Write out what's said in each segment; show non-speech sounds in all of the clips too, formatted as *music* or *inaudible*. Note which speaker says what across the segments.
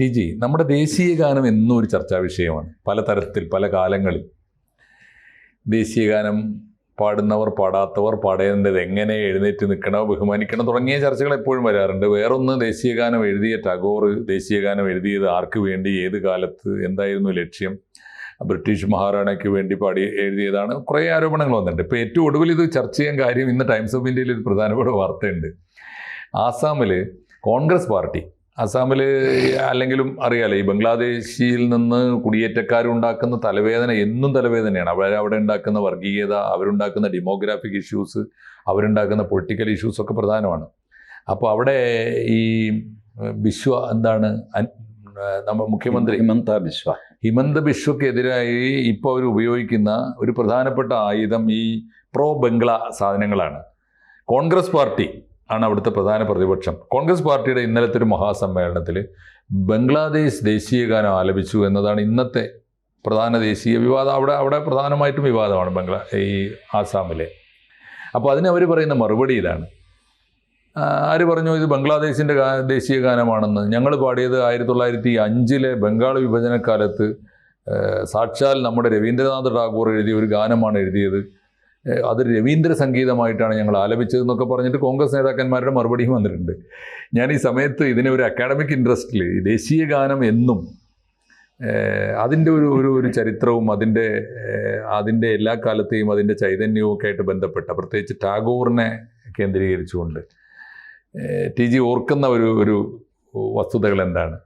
Speaker 1: T G നമ്മുടെ ദേശീയ ഗാനം എന്നും ഒരു ചർച്ചാ വിഷയമാണ്. പല തരത്തിൽ പല കാലങ്ങളിൽ. ദേശീയ ഗാനം പാടുന്നവർ പാടാത്തവർ പാടേണ്ടത് എങ്ങനെ എഴുന്നേറ്റ് നിൽക്കണോ ബഹുമാനിക്കണം തുടങ്ങിയ ചർച്ചകൾ എപ്പോഴും വരാറുണ്ട്. വേറൊന്ന് ദേശീയ ഗാനം എഴുതിയ ടാഗോർ ദേശീയ ഗാനം എഴുതിയത് ആർക്ക് വേണ്ടി ഏത് കാലത്ത് എന്തായിരുന്നു ലക്ഷ്യം? ബ്രിട്ടീഷ് മഹാറാണയ്ക്ക് വേണ്ടി പാടി എഴുതിയതാണ് കുറേ ആരോപണങ്ങൾ വന്നിട്ടുണ്ട്. ഇപ്പോൾ ഏറ്റവും ഒടുവിൽ ഇത് ചർച്ച ചെയ്യാൻ കാര്യം ഇന്ന് ടൈംസ് ഓഫ് ഇന്ത്യയിൽ ഒരു പ്രധാനപ്പെട്ട വാർത്തയുണ്ട്. ആസാമിൽ കോൺഗ്രസ് പാർട്ടി ആസാമിൽ അല്ലെങ്കിലും അറിയാലോ ഈ ബംഗ്ലാദേശിൽ നിന്ന് കുടിയേറ്റക്കാരുണ്ടാക്കുന്ന തലവേദന എന്നും തലവേദനയാണ്. അവർ അവിടെ ഉണ്ടാക്കുന്ന വർഗീയത അവരുണ്ടാക്കുന്ന ഡെമോഗ്രാഫിക് ഇഷ്യൂസ് അവരുണ്ടാക്കുന്ന പൊളിറ്റിക്കൽ ഇഷ്യൂസ് ഒക്കെ പ്രധാനമാണ്. അപ്പോൾ അവിടെ ഈ ബിശ്വ എന്താണ് നമ്മ മുഖ്യമന്ത്രി
Speaker 2: ഹിമന്ത ബിശ്വ.
Speaker 1: ഹിമന്ത ബിശ്വക്കെതിരായി ഇപ്പോൾ അവർ ഉപയോഗിക്കുന്ന ഒരു പ്രധാനപ്പെട്ട ആയുധം ഈ പ്രോ ബംഗ്ല സാധനങ്ങളാണ്. കോൺഗ്രസ് പാർട്ടി ആണ് അവിടുത്തെ പ്രധാന പ്രതിപക്ഷം. കോൺഗ്രസ് പാർട്ടിയുടെ ഇന്നലത്തെ ഒരു മഹാസമ്മേളനത്തിൽ ബംഗ്ലാദേശ് ദേശീയ ഗാനം ആലപിച്ചു എന്നതാണ് ഇന്നത്തെ പ്രധാന ദേശീയ വിവാദം. അവിടെ അവിടെ പ്രധാനമായിട്ടും വിവാദമാണ് ബംഗ്ലാ ഈ ആസാമിലെ. അപ്പോൾ അതിന് അവർ പറയുന്ന മറുപടി ഇതാണ് ആര് പറഞ്ഞു ഇത് ബംഗ്ലാദേശിന്റെ ദേശീയ ഗാനമാണെന്ന് ഞങ്ങൾ പാടിയത് ആയിരത്തി തൊള്ളായിരത്തി അഞ്ചിലെ ബംഗാൾ വിഭജനക്കാലത്ത് സാക്ഷാൽ നമ്മുടെ രവീന്ദ്രനാഥ് ടാഗോർ എഴുതിയ ഒരു ഗാനമാണ് എഴുതിയത്. അത് രവീന്ദ്ര സംഗീതമായിട്ടാണ് ഞങ്ങൾ ആലപിച്ചതെന്നൊക്കെ പറഞ്ഞിട്ട് കോൺഗ്രസ് നേതാക്കന്മാരുടെ മറുപടിയും വന്നിട്ടുണ്ട്. ഞാൻ ഈ സമയത്ത് ഇതിനെ ഒരു അക്കാഡമിക് ഇൻട്രസ്റ്റിൽ ദേശീയ ഗാനം എന്നും അതിന്റെ ഒരു ഒരു ഒരു ചരിത്രവും അതിന്റെ അതിന്റെ എല്ലാ കാലത്തെയും അതിന്റെ ചൈതന്യവും ഒക്കെ ആയിട്ട് ബന്ധപ്പെട്ട പ്രത്യേകിച്ച് ടാഗോറിനെ കേന്ദ്രീകരിച്ചുകൊണ്ട് ടി ജി ഓർക്കുന്ന ഒരു ഒരു വസ്തുതകൾ എന്താണ്?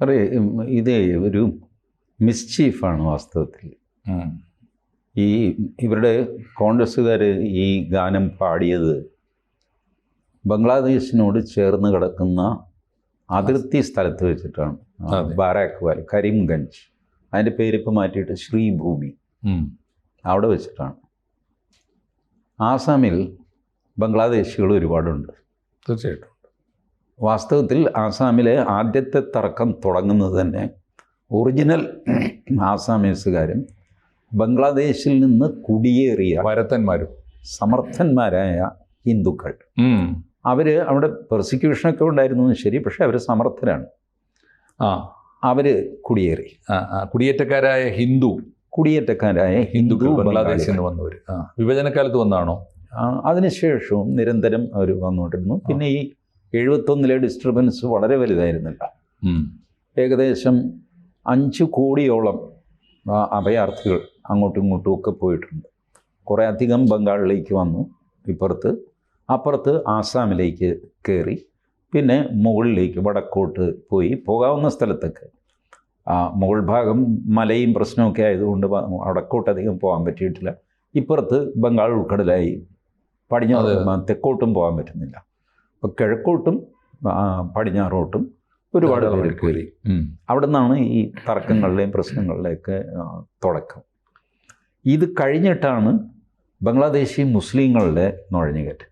Speaker 2: അറേ ഇതേ ഒരു മിസ്ചീഫാണ് വാസ്തവത്തിൽ. ഈ ഇവരുടെ കോൺഗ്രസ്സുകാർ ഈ ഗാനം പാടിയത് ബംഗ്ലാദേശിനോട് ചേർന്ന് കിടക്കുന്ന അതിർത്തി സ്ഥലത്ത് വെച്ചിട്ടാണ്. ബാരാക്വാൽ കരീംഗഞ്ച്. അതിന്റെ പേരിപ്പോൾ മാറ്റിയിട്ട് ശ്രീഭൂമി. അവിടെ വെച്ചിട്ടാണ്. ആസാമിൽ ബംഗ്ലാദേശികൾ ഒരുപാടുണ്ട്.
Speaker 1: തീർച്ചയായിട്ടും.
Speaker 2: വാസ്തവത്തിൽ ആസാമിലെ ആദ്യത്തെ തർക്കം തുടങ്ങുന്നത് തന്നെ ഒറിജിനൽ ആസാമീസുകാരും ബംഗ്ലാദേശിൽ നിന്ന് കുടിയേറിയ
Speaker 1: വരത്തന്മാരും.
Speaker 2: സമർത്ഥന്മാരായ ഹിന്ദുക്കൾ. അവർ അവിടെ പെർസിക്യൂഷനൊക്കെ ഉണ്ടായിരുന്നു ശരി പക്ഷേ അവർ സമർത്ഥരാണ്.
Speaker 1: ആ.
Speaker 2: അവർ കുടിയേറി.
Speaker 1: കുടിയേറ്റക്കാരായ ഹിന്ദു.
Speaker 2: കുടിയേറ്റക്കാരായ
Speaker 1: ഹിന്ദുക്കൾ
Speaker 2: ഹിന്ദു
Speaker 1: ബംഗ്ലാദേശിൽ നിന്ന് വന്നവർ വിഭജനക്കാലത്ത് വന്നാണോ?
Speaker 2: അതിനുശേഷവും നിരന്തരം അവർ വന്നുകൊണ്ടിരുന്നു. പിന്നെ ഈ എഴുപത്തൊന്നിലെ ഡിസ്റ്റർബൻസ് വളരെ വലുതായിരുന്നില്ല. ഏകദേശം അഞ്ച് കോടിയോളം അഭയാർത്ഥികൾ അങ്ങോട്ടും ഇങ്ങോട്ടും ഒക്കെ പോയിട്ടുണ്ട്. കുറേ അധികം ബംഗാളിലേക്ക് വന്നു. ഇപ്പുറത്ത് അപ്പുറത്ത് ആസാമിലേക്ക് കയറി പിന്നെ മുകളിലേക്ക് വടക്കോട്ട് പോയി പോകാവുന്ന സ്ഥലത്തൊക്കെ. ആ മുകൾ ഭാഗം മലയും പ്രശ്നമൊക്കെ ആയതുകൊണ്ട് വടക്കോട്ടധികം വടക്കോട്ട് അധികം പോകാൻ പറ്റിയിട്ടില്ല. ഇപ്പുറത്ത് ബംഗാൾ ഉൾക്കടലായി പടിഞ്ഞാറ് തെക്കോട്ടും പോകാൻ പറ്റുന്നില്ല. അപ്പോൾ കിഴക്കോട്ടും പടിഞ്ഞാറോട്ടും ഒരുപാട് പേര് കയറി. അവിടെ നിന്നാണ് ഈ തർക്കങ്ങളുടെയും പ്രശ്നങ്ങളുടെയൊക്കെ തുടക്കം. ഇത് കഴിഞ്ഞിട്ടാണ് ബംഗ്ലാദേശി മുസ്ലിങ്ങളുടെ നുഴഞ്ഞുകയറ്റം.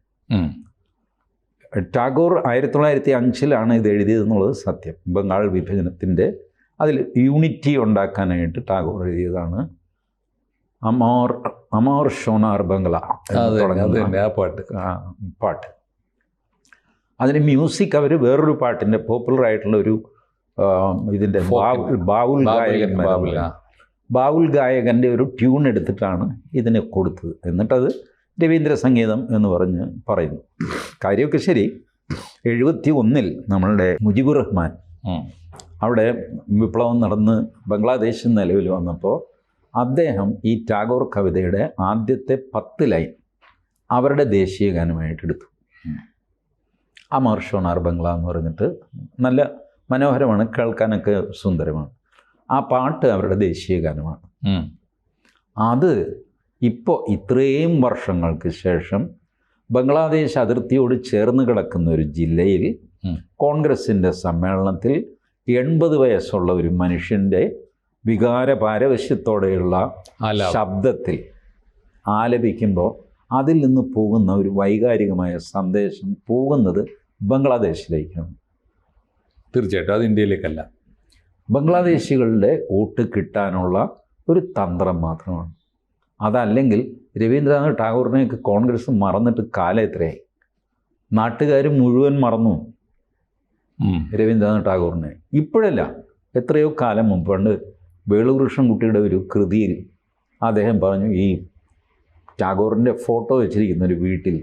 Speaker 2: ടാഗോർ ആയിരത്തി തൊള്ളായിരത്തി അഞ്ചിലാണ് ഇത് എഴുതിയതെന്നുള്ളത് സത്യം. ബംഗാൾ വിഭജനത്തിന്റെ അതിൽ യൂണിറ്റി ഉണ്ടാക്കാനായിട്ട് ടാഗോർ എഴുതിയതാണ് അമോർ അമോർ ഷോനാർ ബംഗ്ല
Speaker 1: ആ പാട്ട്.
Speaker 2: ആ, പാട്ട്. അതിന് മ്യൂസിക് അവർ വേറൊരു പാട്ടിന്റെ പോപ്പുലർ ആയിട്ടുള്ള ഒരു
Speaker 1: ഇതിന്റെ.
Speaker 2: ബാവുൽ ഗായകന്മാർ. ബാവുൽ ഗായകന്റെ ഒരു ട്യൂൺ എടുത്തിട്ടാണ് ഇതിനെ കൊടുത്തത്. എന്നിട്ടത് രവീന്ദ്ര സംഗീതം എന്ന് പറഞ്ഞ് പറയുന്നു. കാര്യമൊക്കെ ശരി. എഴുപത്തി ഒന്നിൽ നമ്മളുടെ മുജിബുർ റഹ്മാൻ അവിടെ വിപ്ലവം നടന്ന് ബംഗ്ലാദേശ് നിലവിൽ വന്നപ്പോൾ അദ്ദേഹം ഈ ടാഗോർ കവിതയുടെ ആദ്യത്തെ പത്ത് ലൈൻ അവരുടെ ദേശീയ ഗാനമായിട്ട് എടുത്തു. അമർ ഷോണാർ ബംഗ്ല എന്ന് പറഞ്ഞിട്ട് നല്ല മനോഹരമാണ് കേൾക്കാനൊക്കെ സുന്ദരമാണ്. ആ പാട്ട് അവരുടെ ദേശീയ ഗാനമാണ്. അത് ഇപ്പോൾ ഇത്രയും വർഷങ്ങൾക്ക് ശേഷം ബംഗ്ലാദേശ് അതിർത്തിയോട് ചേർന്ന് കിടക്കുന്ന ഒരു ജില്ലയിൽ. കോൺഗ്രസിന്റെ സമ്മേളനത്തിൽ എൺപത് വയസ്സുള്ള ഒരു മനുഷ്യന്റെ വികാര പാരവശ്യത്തോടെയുള്ള ശബ്ദത്തിൽ ആലപിക്കുമ്പോൾ അതിൽ നിന്ന് പോകുന്ന ഒരു വൈകാരികമായ സന്ദേശം പോകുന്നത് ബംഗ്ലാദേശിലേക്കാണ്
Speaker 1: തീർച്ചയായിട്ടും അത് ഇന്ത്യയിലേക്കല്ല
Speaker 2: ബംഗ്ലാദേശികളുടെ വോട്ട് കിട്ടാനുള്ള ഒരു തന്ത്രം മാത്രമാണ്. അതല്ലെങ്കിൽ രവീന്ദ്രനാഥ് ടാഗോറിനെയൊക്കെ കോൺഗ്രസ് മറന്നിട്ട് കാലം എത്രയായി? നാട്ടുകാർ മുഴുവൻ മറന്നു. രവീന്ദ്രനാഥ് ടാഗോറിനെ. ഇപ്പോഴല്ല എത്രയോ കാലം മുമ്പ് പണ്ട് വേളുകൃഷ്ണൻകുട്ടിയുടെ ഒരു കൃതിയിൽ അദ്ദേഹം പറഞ്ഞു ഈ ടാഗോറിന്റെ ഫോട്ടോ വെച്ചിരിക്കുന്ന ഒരു വീട്ടിൽ.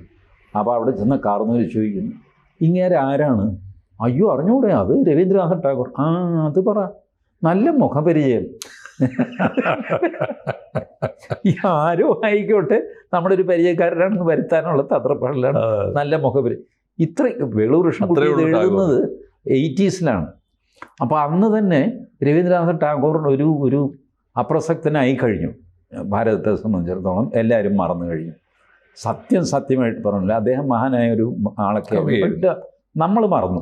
Speaker 2: അപ്പോൾ അവിടെ ചെന്ന കാർന്നൂർ ചോദിക്കുന്നു ഇങ്ങേരെ ആരാണ് അയ്യോ അറിഞ്ഞൂടെ? അത് രവീന്ദ്രനാഥ് ടാഗോർ. ആ അത് പറ. നല്ല മുഖപരിചയം. ആരോ ആയിക്കോട്ടെ നമ്മുടെ ഒരു പരിചയക്കാരനാണെന്ന് വരുത്താനുള്ള തത്രപ്പാടിലാണ് നല്ല മുഖപരി. ഇത്ര വേളൂർ കൃഷ്ണൻകുട്ടി
Speaker 1: അത്രയേ
Speaker 2: ഇത് എഴുതുന്നത് എയ്റ്റീസിലാണ്. അപ്പോൾ അന്ന് തന്നെ രവീന്ദ്രനാഥ ടാഗോറിന് ഒരു ഒരു അപ്രസക്തനായി കഴിഞ്ഞു. ഭാരതത്തെ സംബന്ധിച്ചിടത്തോളം എല്ലാവരും മറന്നു കഴിഞ്ഞു. സത്യം സത്യമായിട്ട് പറഞ്ഞില്ല. അദ്ദേഹം മഹാനായ ഒരു ആളൊക്കെ. നമ്മൾ മറന്നു.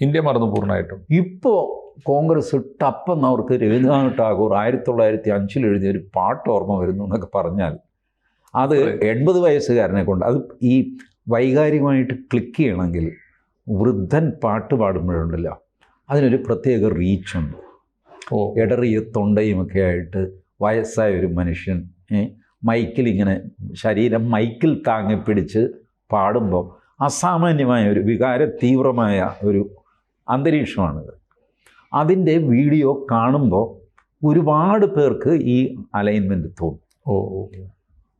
Speaker 1: ഇന്ത്യ മറന്നു പൂർണമായിട്ടും.
Speaker 2: ഇപ്പോൾ കോൺഗ്രസ് ടപ്പെന്ന് അവർക്ക് രവീന്ദ്രനാഥ് ടാഗോർ ആയിരത്തി തൊള്ളായിരത്തി അഞ്ചിൽ എഴുതിയ ഒരു പാട്ട് ഓർമ്മ വരുന്നു എന്നൊക്കെ പറഞ്ഞാൽ അത്. എൺപത് വയസ്സുകാരനെ കൊണ്ട് അത് ഈ വൈകാരികമായിട്ട് ക്ലിക്ക് ചെയ്യണമെങ്കിൽ വൃദ്ധൻ പാട്ട് പാടുമ്പോഴുണ്ടല്ലോ അതിനൊരു പ്രത്യേക റീച്ചുണ്ട്
Speaker 1: ഓ.
Speaker 2: ഇടറിയ തൊണ്ടയുമൊക്കെ ആയിട്ട് വയസ്സായ ഒരു മനുഷ്യൻ മൈക്കിൽ ഇങ്ങനെ ശരീരം മൈക്കിൽ താങ്ങി പിടിച്ച് പാടുമ്പോൾ അസാമാന്യമായ ഒരു വികാര തീവ്രമായ ഒരു അന്തരീക്ഷമാണിത്. അതിന്റെ വീഡിയോ കാണുമ്പോൾ ഒരുപാട് പേർക്ക് ഈ അലൈൻമെന്റ് തോന്നും.
Speaker 1: ഓ.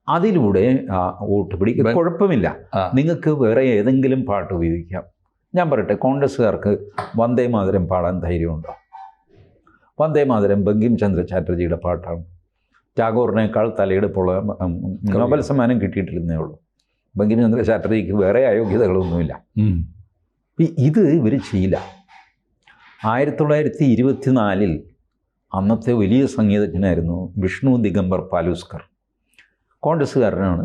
Speaker 2: അതിലൂടെ വോട്ട് പിടിക്കും കുഴപ്പമില്ല. നിങ്ങൾക്ക് വേറെ ഏതെങ്കിലും പാട്ട് ഉപയോഗിക്കാം. ഞാൻ പറയട്ടെ കോൺഗ്രസ്സുകാർക്ക് വന്ദേ മാതരം പാടാൻ ധൈര്യമുണ്ടോ? വന്ദേ മാതരം ബങ്കിം ചന്ദ്ര ചാറ്റർജിയുടെ പാട്ടാണ്. ടാഗോറിനേക്കാൾ തലയെടുപ്പുള്ള നോബൽ സമ്മാനം കിട്ടിയിട്ടില്ലെന്നേ ഉള്ളൂ. ബങ്കിം ചന്ദ്ര ചാറ്റർജിക്ക് വേറെ അയോഗ്യതകളൊന്നുമില്ല ഇത് ഇവർ ചെയ്യില്ല. ആയിരത്തി തൊള്ളായിരത്തി ഇരുപത്തിനാലിൽ അന്നത്തെ വലിയ സംഗീതജ്ഞനായിരുന്നു വിഷ്ണു ദിഗംബർ പാലൂസ്കർ. കോൺഗ്രസ്സുകാരനാണ്.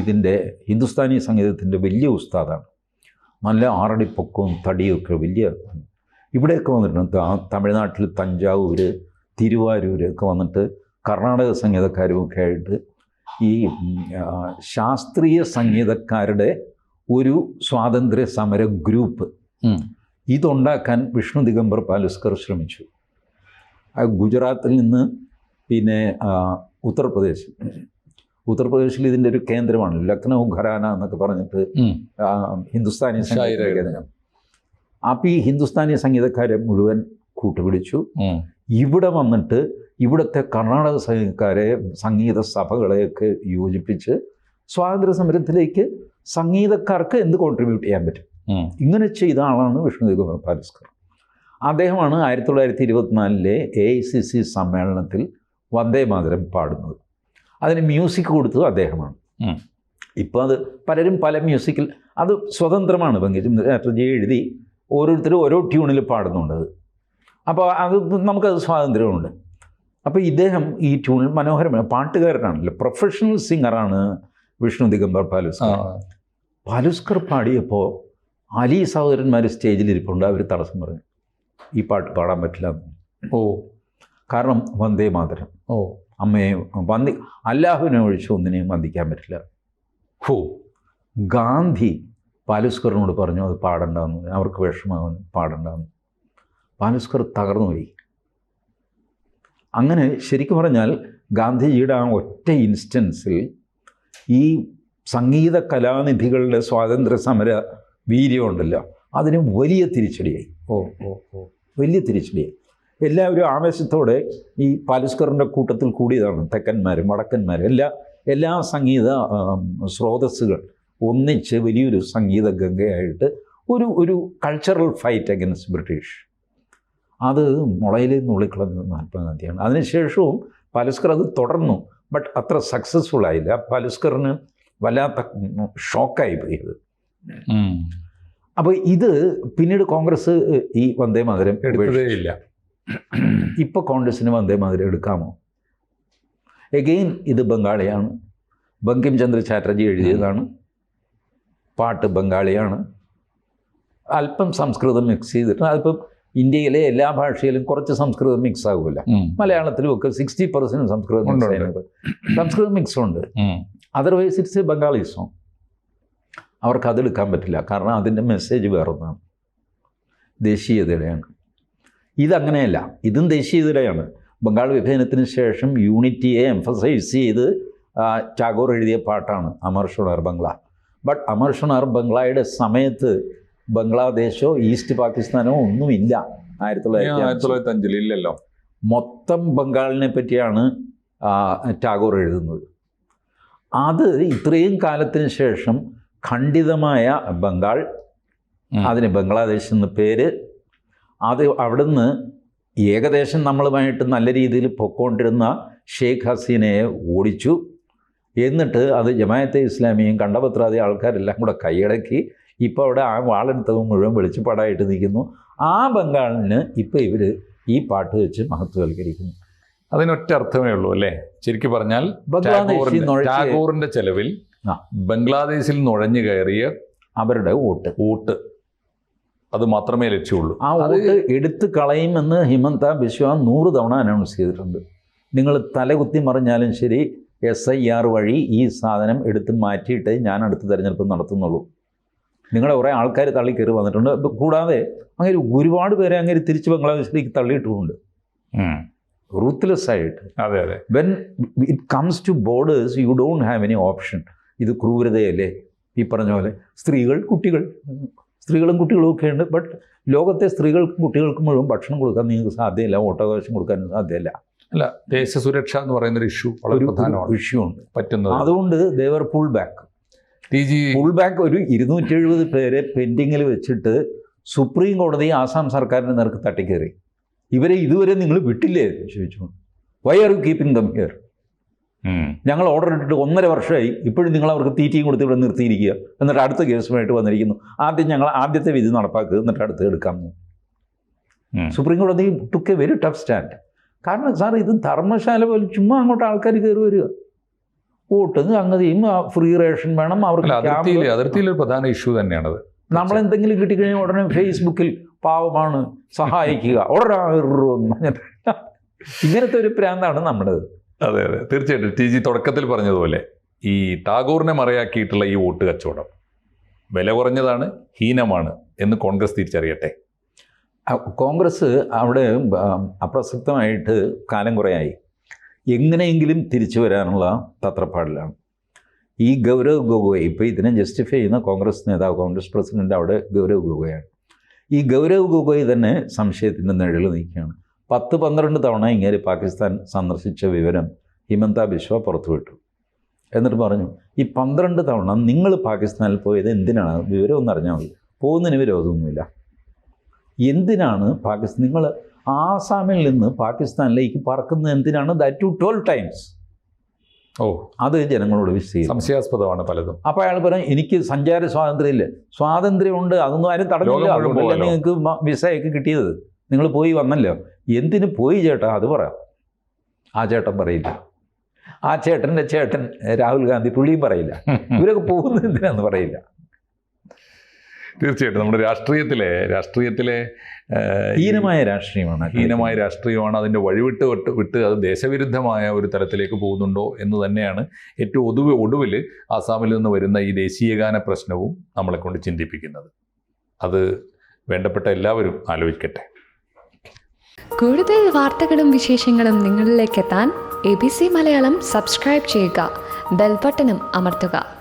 Speaker 2: ഇതിന്റെ ഹിന്ദുസ്ഥാനി സംഗീതത്തിന്റെ വലിയ ഉസ്താദാണ്. നല്ല ആറടിപ്പൊക്കവും തടിയൊക്കെ വലിയ ഇവിടെയൊക്കെ വന്നിട്ടുണ്ട്. തമിഴ്നാട്ടിൽ തഞ്ചാവൂർ തിരുവാരൂർ ഒക്കെ വന്നിട്ട് കർണാടക സംഗീതക്കാരുമൊക്കെ ആയിട്ട് ഈ ശാസ്ത്രീയ സംഗീതക്കാരുടെ ഒരു സ്വാതന്ത്ര്യ സമര ഗ്രൂപ്പ്. ഇതുണ്ടാക്കാൻ വിഷ്ണു ദിഗംബർ പാലുസ്കർ ശ്രമിച്ചു. ആ ഗുജറാത്തിൽ നിന്ന് പിന്നെ ഉത്തർപ്രദേശ് ഉത്തർപ്രദേശിൽ ഇതിന്റെ ഒരു കേന്ദ്രമാണ്. ലക്നൗ ഘരാന എന്നൊക്കെ പറഞ്ഞിട്ട് ഹിന്ദുസ്ഥാനി സംഗീത കേന്ദ്രം. അപ്പോൾ ഈ ഹിന്ദുസ്ഥാനി സംഗീതക്കാരെ മുഴുവൻ കൂട്ടുപിടിച്ചു. ഇവിടെ വന്നിട്ട് ഇവിടുത്തെ കർണാടക സംഗീതക്കാരെ സംഗീത സഭകളെയൊക്കെ യോജിപ്പിച്ച് സ്വാതന്ത്ര്യ സമരത്തിലേക്ക് സംഗീതക്കാർക്ക് എന്ത് കോൺട്രിബ്യൂട്ട് ചെയ്യാൻ പറ്റും? ഇങ്ങനെ ചെയ്ത ആളാണ് വിഷ്ണുദേവ് പാലസ്കർ. അദ്ദേഹമാണ് ആയിരത്തി തൊള്ളായിരത്തി ഇരുപത്തിനാലിലെ എ ഐ സി സി സമ്മേളനത്തിൽ വന്ദേ മാതരം പാടുന്നത്. അതിന് മ്യൂസിക് കൊടുത്തത് അദ്ദേഹമാണ്. ഇപ്പോൾ അത് പലരും പല മ്യൂസിക്കിൽ അത് സ്വതന്ത്രമാണ്. ബങ്കിം ചാറ്റർജി എഴുതി ഓരോരുത്തരും ഓരോ ട്യൂണിൽ പാടുന്നുണ്ട് അപ്പോൾ അത് നമുക്കത് സ്വാതന്ത്ര്യമുണ്ട്. അപ്പോൾ ഇദ്ദേഹം ഈ ട്യൂണിൽ മനോഹരമായ പാട്ടുകാരനാണല്ലോ. പ്രൊഫഷണൽ സിംഗറാണ് വിഷ്ണു ദിഗംബർ. പാലുസ്കർ. പാലുസ്കർ പാടിയപ്പോൾ അലി സഹോദരന്മാർ സ്റ്റേജിൽ ഇരിപ്പുണ്ട്. അവർ തടസ്സം പറഞ്ഞു. ഈ പാട്ട് പാടാൻ പറ്റില്ല.
Speaker 1: ഓ.
Speaker 2: കാരണം വന്ദേ മാതരം.
Speaker 1: ഓ.
Speaker 2: അമ്മയെ വന്ദി അല്ലാഹുവിനെ ഒഴിച്ച് ഒന്നിനെയും വന്ദിക്കാൻ പറ്റില്ല.
Speaker 1: ഹോ.
Speaker 2: ഗാന്ധി പാലുസ്കറിനോട് പറഞ്ഞു അത് പാടണ്ടെന്ന്. അവർക്ക് വിഷമാവുന്നു പാടണ്ടെന്ന് പാലുസ്കർ തകർന്നുപോയി അങ്ങനെ ശരിക്കും പറഞ്ഞാൽ ഗാന്ധിജിയുടെ ആ ഒറ്റ ഇൻസ്റ്റൻസിൽ ഈ സംഗീത കലാനിധികളുടെ സ്വാതന്ത്ര്യ സമര വീര്യമുണ്ടല്ലോ അതിന് വലിയ തിരിച്ചടിയായി.
Speaker 1: ഓ ഓ ഓ.
Speaker 2: വലിയ തിരിച്ചടിയായി. എല്ലാവരും ആവേശത്തോടെ ഈ പാലുസ്കറിന്റെ കൂട്ടത്തിൽ കൂടിയതാണ്. തെക്കന്മാരും വടക്കന്മാരും എല്ലാ എല്ലാ സംഗീത സ്രോതസ്സുകൾ ഒന്നിച്ച് വലിയൊരു സംഗീത ഗംഗയായിട്ട് ഒരു ഒരു കൾച്ചറൽ ഫൈറ്റ് അഗൻസ്റ്റ് ബ്രിട്ടീഷ് അത് മുളയിൽ നുള്ളിക്കളഞ്ഞത് മഹാത്മാഗാന്ധിയാണ് അതിനുശേഷവും പാലുസ്കർ അത് തുടർന്നു. ബട്ട് അത്ര സക്സസ്ഫുൾ ആയില്ല. പാലുസ്കറിന് വല്ലാത്ത ഷോക്കായി പോയി ഇത് അപ്പോൾ ഇത് പിന്നീട് കോൺഗ്രസ് ഈ വന്ദേ മാതരം
Speaker 1: എടുക്കുകയില്ല ഇല്ല.
Speaker 2: ഇപ്പോൾ കോൺഗ്രസ്സിന് വന്ദേ മാതരം എടുക്കാമോ? എഗെയിൻ ഇത് ബംഗാളിയാണ്. ബങ്കിം ചന്ദ്ര ചാറ്റർജി എഴുതിയതാണ്. പാട്ട് ബംഗാളിയാണ്. അല്പം സംസ്കൃതം മിക്സ് ചെയ്തിട്ട് അതിപ്പം ഇന്ത്യയിലെ എല്ലാ ഭാഷയിലും കുറച്ച് സംസ്കൃതം മിക്സ്
Speaker 1: ആകില്ല
Speaker 2: മലയാളത്തിലും ഒക്കെ സിക്സ്റ്റി പെർസെന്റ് സംസ്കൃതം മിക്സ്. ചെയ്യുന്നത് സംസ്കൃതം മിക്സ് ഉണ്ട്. Otherwise it's a Bengali song അവർക്ക് അതെടുക്കാൻ പറ്റില്ല. കാരണം അതിന്റെ മെസ്സേജ് വേറൊന്നാണ്. ദേശീയതയുടെയാണ്. ഇതങ്ങനെയല്ല. ഇതും ദേശീയതയുടെയാണ്. ബംഗാൾ വിഭജനത്തിന് ശേഷം യൂണിറ്റിയെ എംഫസൈസ് ചെയ്ത് ടാഗോർ എഴുതിയ പാട്ടാണ് അമർ ഷുണാർ ബംഗ്ല. ബട്ട് അമർ ഷുണാർ ബംഗ്ലയുടെ സമയത്ത് ബംഗ്ലാദേശോ ഈസ്റ്റ് പാകിസ്ഥാനോ ഒന്നുമില്ല. ആയിരത്തി
Speaker 1: ആയിരത്തി
Speaker 2: തൊള്ളായിരത്തി
Speaker 1: തൊള്ളായിരത്തി അഞ്ചിൽ ഇല്ലല്ലോ.
Speaker 2: മൊത്തം ബംഗാളിനെ പറ്റിയാണ് ടാഗോർ എഴുതുന്നത്. അത് ഇത്രയും കാലത്തിന് ശേഷം ഖണ്ഡിതമായ ബംഗാൾ. അതിന് ബംഗ്ലാദേശ് എന്ന പേര് അത് അവിടുന്ന് ഏകദേശം നമ്മളുമായിട്ട് നല്ല രീതിയിൽ പൊക്കോണ്ടിരുന്ന ഷെയ്ഖ് ഹസീനയെ ഓടിച്ചു. എന്നിട്ട് അത് ജമായത്തെ ഇസ്ലാമിയും കണ്ടപത്രാദി ആൾക്കാരെല്ലാം കൂടെ കൈയടക്കി ഇപ്പോൾ അവിടെ ആ വാളെടുത്തത് മുഴുവൻ വെളിച്ചപ്പാടായിട്ട് നിൽക്കുന്നു. ആ ബംഗാളിന് ഇപ്പോൾ ഇവർ ഈ പാട്ട് വെച്ച് മഹത്വവൽക്കരിക്കുന്നു.
Speaker 1: അതിനൊറ്റ അർത്ഥമേ ഉള്ളൂ അല്ലേ? ശരിക്കും പറഞ്ഞാൽ ടാഗോറിന്റെ ടാഗോറിന്റെ ചെലവിൽ
Speaker 2: ആ.
Speaker 1: ബംഗ്ലാദേശിൽ നുഴഞ്ഞു കയറിയ
Speaker 2: അവരുടെ വോട്ട്.
Speaker 1: വോട്ട്. അത് മാത്രമേ ലക്ഷ്യമുള്ളൂ.
Speaker 2: ആ വോട്ട് എടുത്ത് കളയുമെന്ന് ഹിമന്ത ബിശ്വ നൂറ് തവണ അനൗൺസ് ചെയ്തിട്ടുണ്ട്. നിങ്ങൾ തലകുത്തി മറിഞ്ഞാലും ശരി എസ് ഐ ആർ വഴി ഈ സാധനം എടുത്ത് മാറ്റിയിട്ട് ഞാൻ അടുത്ത തെരഞ്ഞെടുപ്പ് നടത്തുന്നുള്ളൂ. നിങ്ങളുടെ കുറേ ആൾക്കാർ തള്ളി കയറി വന്നിട്ടുണ്ട്. കൂടാതെ അങ്ങനെ ഒരുപാട് പേരെ അങ്ങനെ തിരിച്ച് ബംഗ്ലാദേശിലേക്ക് തള്ളിയിട്ടുമുണ്ട്. റൂത്ത്ലെസ് ആയിട്ട്.
Speaker 1: അതെ അതെ.
Speaker 2: When it comes to borders you don't have any option ഇത് ക്രൂരതയല്ലേ? ഈ പറഞ്ഞ പോലെ. സ്ത്രീകൾ കുട്ടികൾ. സ്ത്രീകളും കുട്ടികളും ഒക്കെ ഉണ്ട്. ബട്ട് ലോകത്തെ സ്ത്രീകൾക്കും കുട്ടികൾക്കും മുഴുവൻ ഭക്ഷണം കൊടുക്കാൻ നിങ്ങൾക്ക് സാധ്യമല്ല വോട്ടവകാശം കൊടുക്കാൻ സാധ്യമല്ല
Speaker 1: അല്ല ദേശസുരക്ഷ എന്ന് പറയുന്ന ഒരു ഇഷ്യൂ വളരെ പ്രധാനമാണ്.
Speaker 2: ഇഷ്യൂ ഉണ്ട്.
Speaker 1: പറ്റുന്നത്.
Speaker 2: അതുകൊണ്ട് they were pull back pull back ഒരു ഇരുന്നൂറ്റി എഴുപത് പേരെ പെൻഡിങ്ങിൽ വെച്ചിട്ട് സുപ്രീം കോടതി ആസാം സർക്കാരിന്റെ നേർക്ക് തട്ടിക്കേറി. ഇവരെ ഇതുവരെ നിങ്ങൾ വിട്ടില്ലേ? എന്ന് ചോദിച്ചു why are you keeping them here. ഞങ്ങൾ ഓർഡർ ഇട്ടിട്ട് ഒന്നര വർഷമായി ഇപ്പോഴും നിങ്ങൾ അവർക്ക് തീറ്റയും കൊടുത്ത് ഇവിടെ നിർത്തിയിരിക്കുക. എന്നിട്ട് അടുത്ത കേസുമായിട്ട് വന്നിരിക്കുന്നു. ആദ്യം ഞങ്ങൾ ആദ്യത്തെ വിധി നടപ്പാക്കുക. എന്നിട്ട് അടുത്ത് എടുക്കാമെന്ന്. സുപ്രീം കോടതി took a very tough stand കാരണം സാർ ഇത് ധർമ്മശാല പോലെ ചുമ്മാ അങ്ങോട്ട് ആൾക്കാർ കയറി വരിക. വോട്ട് അങ്ങനെയും ഫ്രീ റേഷൻ വേണം അവർക്ക്
Speaker 1: അതിർത്തിയിൽ അതിർത്തിയിൽ ഒരു പ്രധാന ഇഷ്യൂ തന്നെയാണത്.
Speaker 2: നമ്മളെന്തെങ്കിലും കിട്ടിക്കഴിഞ്ഞാൽ ഉടനെ ഫേസ്ബുക്കിൽ പാവമാണ് സഹായിക്കുക. ഉടനെ എന്ന് പറഞ്ഞിട്ട് ഇങ്ങനത്തെ ഒരു പ്രാന്താണ് നമ്മുടേത്
Speaker 1: അതെ അതെ. തീർച്ചയായിട്ടും. ടി ജി തുടക്കത്തിൽ പറഞ്ഞതുപോലെ ഈ ടാഗോറിനെ മറയാക്കിയിട്ടുള്ള ഈ വോട്ട് കച്ചവടം വില കുറഞ്ഞതാണ് ഹീനമാണ് എന്ന് കോൺഗ്രസ് തിരിച്ചറിയട്ടെ?
Speaker 2: കോൺഗ്രസ് അവിടെ അപ്രസക്തമായിട്ട് കാലം കുറയായി. എങ്ങനെയെങ്കിലും തിരിച്ചു വരാനുള്ള തത്രപ്പാടിലാണ്. ഈ ഗൗരവ് ഗൊഗോയ് ഇപ്പോൾ ഇതിനെ ജസ്റ്റിഫൈ ചെയ്യുന്ന കോൺഗ്രസ് നേതാവ് കോൺഗ്രസ് പ്രസിഡന്റ് അവിടെ ഗൗരവ് ഗൊഗോയാണ്. ഈ ഗൗരവ് ഗൊഗോയ് തന്നെ സംശയത്തിന്റെ നിഴൽ നിൽക്കുകയാണ്. പത്ത് പന്ത്രണ്ട് തവണ ഇങ്ങനെ പാകിസ്ഥാൻ സന്ദർശിച്ച വിവരം ഹിമന്ത ബിശ്വ പുറത്തുവിട്ടു. എന്നിട്ട് പറഞ്ഞു ഈ പന്ത്രണ്ട് തവണ നിങ്ങൾ പാകിസ്ഥാനിൽ പോയത് എന്തിനാണ്? വിവരം അറിഞ്ഞാൽ മതി. പോകുന്നതിന് വിരോധമൊന്നുമില്ല എന്തിനാണ് പാകിസ്ഥാൻ നിങ്ങൾ ആസാമിൽ നിന്ന് പാകിസ്ഥാനിലേക്ക് പറക്കുന്നത് എന്തിനാണ്? ദാറ്റ് ടു ട്വൽവ് ടൈംസ്
Speaker 1: ഓ.
Speaker 2: അത് ജനങ്ങളോട് വിശദീകരിക്കും
Speaker 1: സംശയാസ്പദമാണ് പലതും.
Speaker 2: അപ്പോൾ അയാൾ പറയും എനിക്ക് സഞ്ചാര സ്വാതന്ത്ര്യമില്ല. സ്വാതന്ത്ര്യമുണ്ട് അതൊന്നും ആരും തടഞ്ഞില്ല. അതുകൊണ്ടല്ലേ. നിങ്ങൾക്ക് വിസയൊക്കെ കിട്ടിയത്? നിങ്ങൾ പോയി വന്നല്ലോ. എന്തിന് പോയി ചേട്ടാ? അത് പറ. ആ ചേട്ടൻ പറയില്ല. ആ ചേട്ടന്റെ ചേട്ടൻ രാഹുൽ ഗാന്ധി പുള്ളിയും പറയില്ല. *laughs* ഇവരൊക്കെ പോകുന്നത് എന്തിനാന്ന് പറയില്ല.
Speaker 1: തീർച്ചയായിട്ടും നമ്മുടെ രാഷ്ട്രീയത്തിലെ രാഷ്ട്രീയത്തിലെ
Speaker 2: ഹീനമായ രാഷ്ട്രീയമാണ്
Speaker 1: ഹീനമായ രാഷ്ട്രീയമാണ് അതിന്റെ വഴിവിട്ട് വിട്ട് വിട്ട് അത് ദേശവിരുദ്ധമായ ഒരു തലത്തിലേക്ക് പോകുന്നുണ്ടോ എന്ന് തന്നെയാണ് ഏറ്റവും ഒടുവ് ഒടുവിൽ ആസാമിൽ നിന്ന് വരുന്ന ഈ ദേശീയഗാന പ്രശ്നവും നമ്മളെ കൊണ്ട് ചിന്തിപ്പിക്കുന്നത്. അത് വേണ്ടപ്പെട്ട എല്ലാവരും ആലോചിക്കട്ടെ.
Speaker 3: കൂടുതൽ വാർത്തകളും വിശേഷങ്ങളും നിങ്ങളിലേക്ക് എത്താൻ A B C Malayalam subscribe ചെയ്യുക ബെൽബട്ടനും അമർത്തുക.